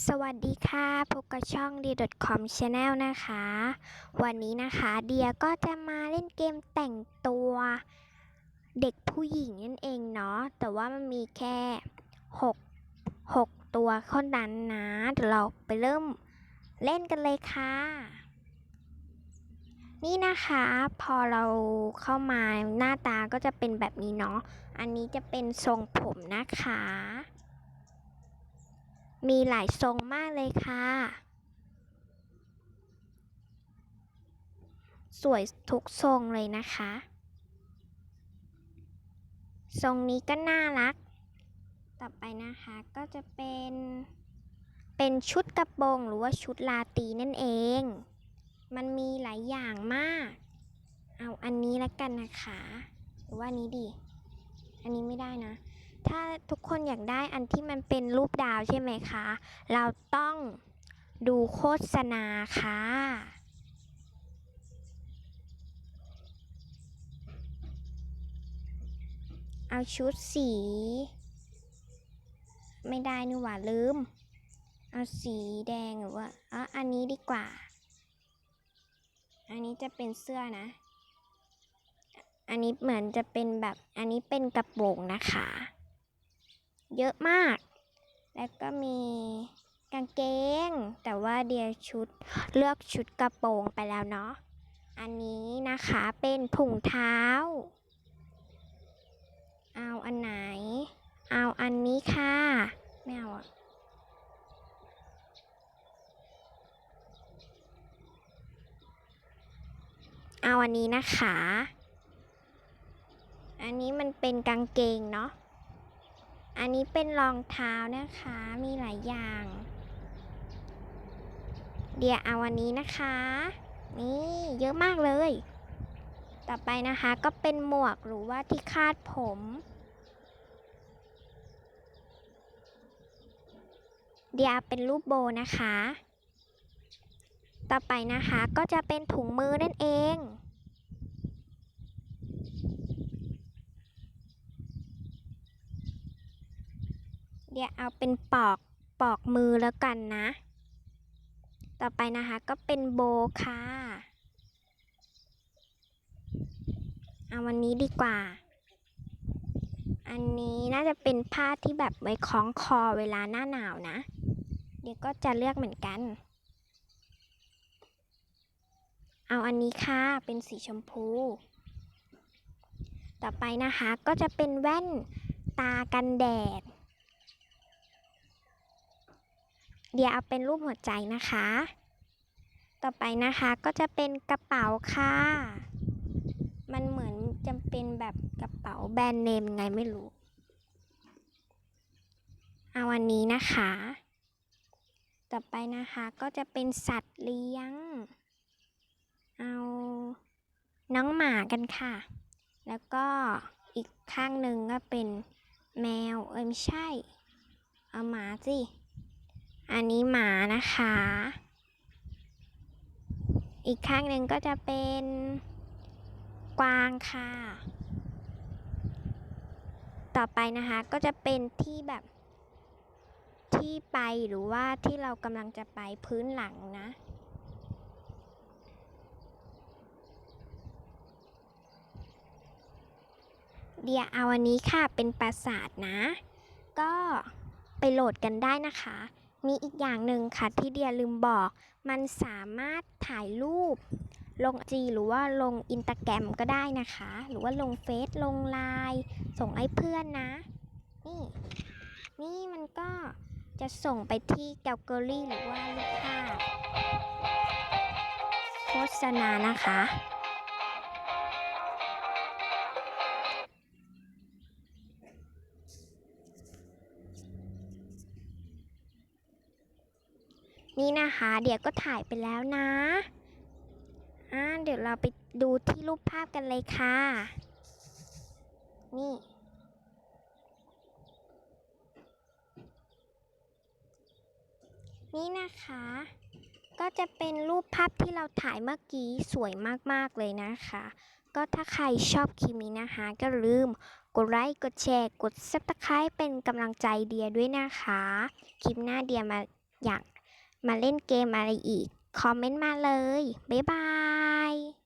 สวัสดีค่ะ พบกับช่อง d c o m Channel นะคะ วันนี้นะคะเดียก็จะมาเล่นเกมแต่งตัวเด็กผู้หญิงนั่นเองเนาะ แต่ว่ามันมีแค่ 6 6 ตัวเท่านั้นนะเดี๋ยวเราไปเริ่มเล่นกันเลยค่ะ นี่นะคะ พอเราเข้ามาหน้าตาก็จะเป็นแบบนี้เนาะ อันนี้จะเป็นทรงผมนะคะ มีหลายทรงมากเลยค่ะ สวยทุกทรงเลยนะคะ ทรงนี้ก็น่ารัก ต่อไปนะคะก็จะเป็น เป็นชุดกระโปรงหรือว่าชุดลาตีนั่นเอง มันมีหลายอย่างมาก เอาอันนี้แล้วกันนะคะ หรือว่านี้ดี อันนี้ไม่ได้นะ ถ้าทุกคนอยากได้อันที่มันเป็นรูปดาวใช่ไหมคะ เราต้องดูโฆษณาค่ะ เอาชุดสี ไม่ได้นี่หว่าลืม เอาสีแดงหรือว่าอ๋ออันนี้ดีกว่า อันนี้จะเป็นเสื้อนะ อันนี้เหมือนจะเป็นแบบ อันนี้เป็นกระโปรงนะคะ เยอะมาก แล้วก็มีกางเกง แต่ว่าเดียวชุดเลือกชุดกระโปรงไปแล้วเนาะ อันนี้นะคะเป็นถุงเท้า เอาอันไหน เอาอันนี้ค่ะ ไม่เอาอะเอาอันนี้นะคะ อันนี้มันเป็นกางเกงเนาะ อันนี้เป็นรองเท้านะคะ มีหลายอย่าง เดี๋ยวเอาอันนี้นะคะ นี่เยอะมากเลย ต่อไปนะคะก็เป็นหมวกหรือว่าที่คาดผมเดี๋ยวเป็นรูปโบนะคะ ต่อไปนะคะก็จะเป็นถุงมือนั่นเอง เดี๋ยวเอาเป็นปอกปอกมือแล้วกันนะ ต่อไปนะคะก็เป็นโบค่ะ เอาวันนี้ดีกว่า อันนี้น่าจะเป็นผ้าที่แบบไว้คล้องคอเวลาหน้าหนาวนะ เดี๋ยวก็จะเลือกเหมือนกัน เอาอันนี้ค่ะ เป็นสีชมพู ต่อไปนะคะก็จะเป็นแว่นตากันแดด เดี๋ยวเอาเป็นรูปหัวใจนะคะ ต่อไปนะคะก็จะเป็นกระเป๋าค่ะ มันเหมือนจะเป็นแบบกระเป๋าแบรนด์เนมไงไม่รู้ เอาวันนี้นะคะ ต่อไปนะคะก็จะเป็นสัตว์เลี้ยง เอาน้องหมากันค่ะ แล้วก็อีกข้างหนึ่งก็เป็นแมว เอ้ยไม่ใช่ เอาหมาสิ อันนี้หมานะคะ อีกข้างหนึ่งก็จะเป็นกวางค่ะ ต่อไปนะคะก็จะเป็นที่แบบที่ไปหรือว่าที่เรากำลังจะไปพื้นหลังนะเดียเอาอันนี้ค่ะเป็นปราสาทนะ ก็ไปโหลดกันได้นะคะ มีอีกอย่างหนึ่งค่ะที่เดียลืมบอก มันสามารถถ่ายรูป ลงจีหรือว่าลงอินตาแกรมก็ได้นะคะ หรือว่าลงเฟซลงไลน์ส่งให้เพื่อนนะ นี่ นี่มันก็จะส่งไปที่แกลเกอรี่หรือว่ารูปภาพโฆษณานะคะ นี่นะคะ เดี๋ยวก็ถ่ายไปแล้วนะอ่าเดี๋ยวเราไปดูที่รูปภาพกันเลยค่ะ นี่ นี่นะคะ ก็จะเป็นรูปภาพที่เราถ่ายเมื่อกี้สวยมาก ๆ เลยนะคะ ก็ถ้าใครชอบคลิปนี้นะคะ ก็ลืมกดไลค์ กดแชร์ กด subscribe เป็นกำลังใจเดียด้วยนะคะ คลิปหน้าเดียมาอยาก มาเล่นเกมอะไรอีก คอมเมนต์มาเลย บ๊ายบาย